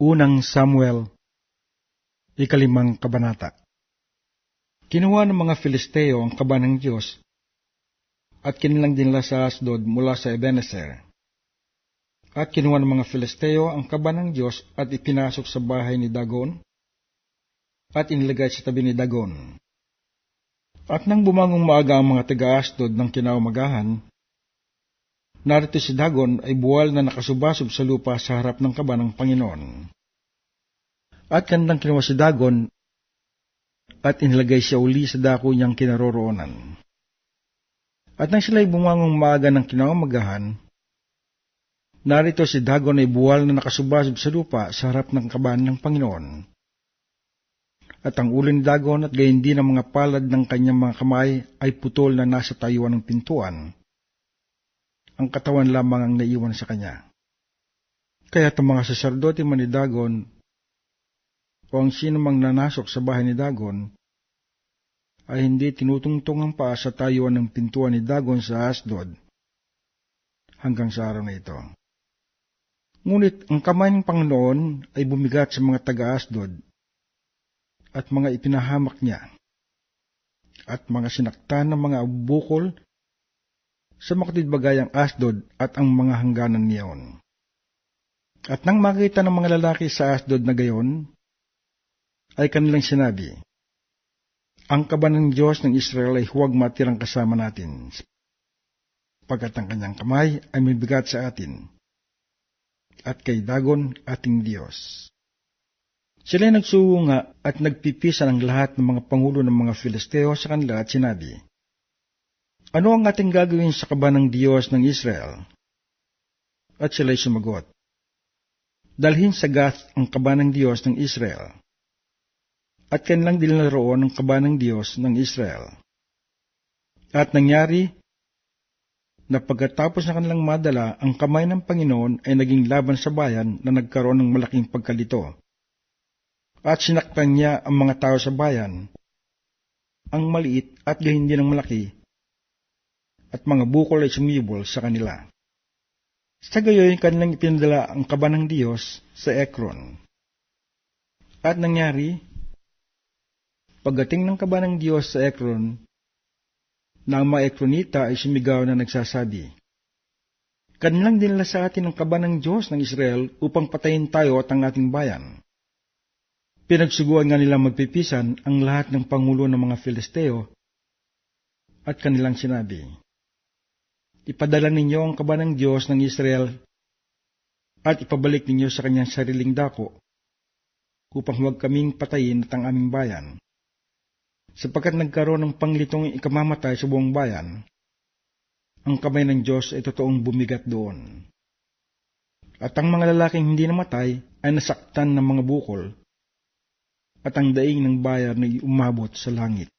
Unang Samuel, ikalimang kabanata. Kinuha ng mga Filisteo ang kaba ng Diyos at kinilang dinla sa Asdod mula sa Ebenezer. At kinuha ng mga Filisteo ang kaba ng Diyos at ipinasok sa bahay ni Dagon at inilagay sa tabi ni Dagon. At nang bumangong maaga ang mga taga-Asdod ng kinaumagahan, narito si Dagon ay buwal na nakasubasog sa lupa sa harap ng kaba ng Panginoon. At kandang kinuha si Dagon at inilagay siya uli sa dako niyang kinaroroonan. At nang sila'y bumangong maaga ng kinaumagahan, narito si Dagon ay buwal na nakasubasog sa lupa sa harap ng kaban ng Panginoon at ang ulo ni Dagon at gayon din ang mga palad ng kanyang mga kamay ay putol na nasa tayuan ng pintuan. Ang katawan lamang ang naiwan sa kanya. Kaya ang mga saserdote man ni Dagon o ang sino mang nanasok sa bahay ni Dagon ay hindi tinutungtong ang paa sa tayuan ng pintuan ni Dagon sa Asdod hanggang sa araw na ito. Ngunit ang kamay ng Panginoon ay bumigat sa mga taga-Asdod at mga ipinahamak niya, at mga sinaktan ng mga bukol sa makatidbagayang Asdod at ang mga hangganan niyon. At nang makita ng mga lalaki sa Asdod na gayon, ay kanilang sinabi, Ang kaba ng Diyos ng Israel ay huwag matirang kasama natin, pagkat ang kanyang kamay ay mabigat sa atin, at kay Dagon ating Diyos. Sila nagsuunga at nagpipisa ng lahat ng mga pangulo ng mga Filisteo sa kanila at sinabi, Ano ang ating gagawin sa kaba ng Diyos ng Israel? At sila'y sumagot, Dalhin sa Gath ang kaba ng Diyos ng Israel. At kanilang dinalaroon ang kaba ng Diyos ng Israel. At nangyari na pagkatapos na kanilang madala, ang kamay ng Panginoon ay naging laban sa bayan na nagkaroon ng malaking pagkalito at sinaktan niya ang mga tao sa bayan, ang maliit at gahin din ang malaki, at mga bukol ay sumibol sa kanila. Sa gayoy, kanilang ipinadala ang kaba ng Diyos sa Ekron. At nangyari, pagdating ng kaba ng Diyos sa Ekron, na ang mga Ekronita ay sumigaw na nagsasabi, Kanilang dinala sa atin ang kaba ng Diyos ng Israel upang patayin tayo at ang ating bayan. Pinagsuguan nga nilang magpipisan ang lahat ng pangulo ng mga Filisteo at kanilang sinabi, Ipadala ninyo ang kaba ng Diyos ng Israel at ipabalik ninyo sa kanyang sariling dako upang huwag kaming patayin at ang aming bayan. Sapagkat nagkaroon ng panglitong ikamamatay sa buong bayan, ang kamay ng Diyos ay totoong bumigat doon. At ang mga lalaking hindi namatay ay nasaktan ng mga bukol at ang daing ng bayan ay umabot sa langit.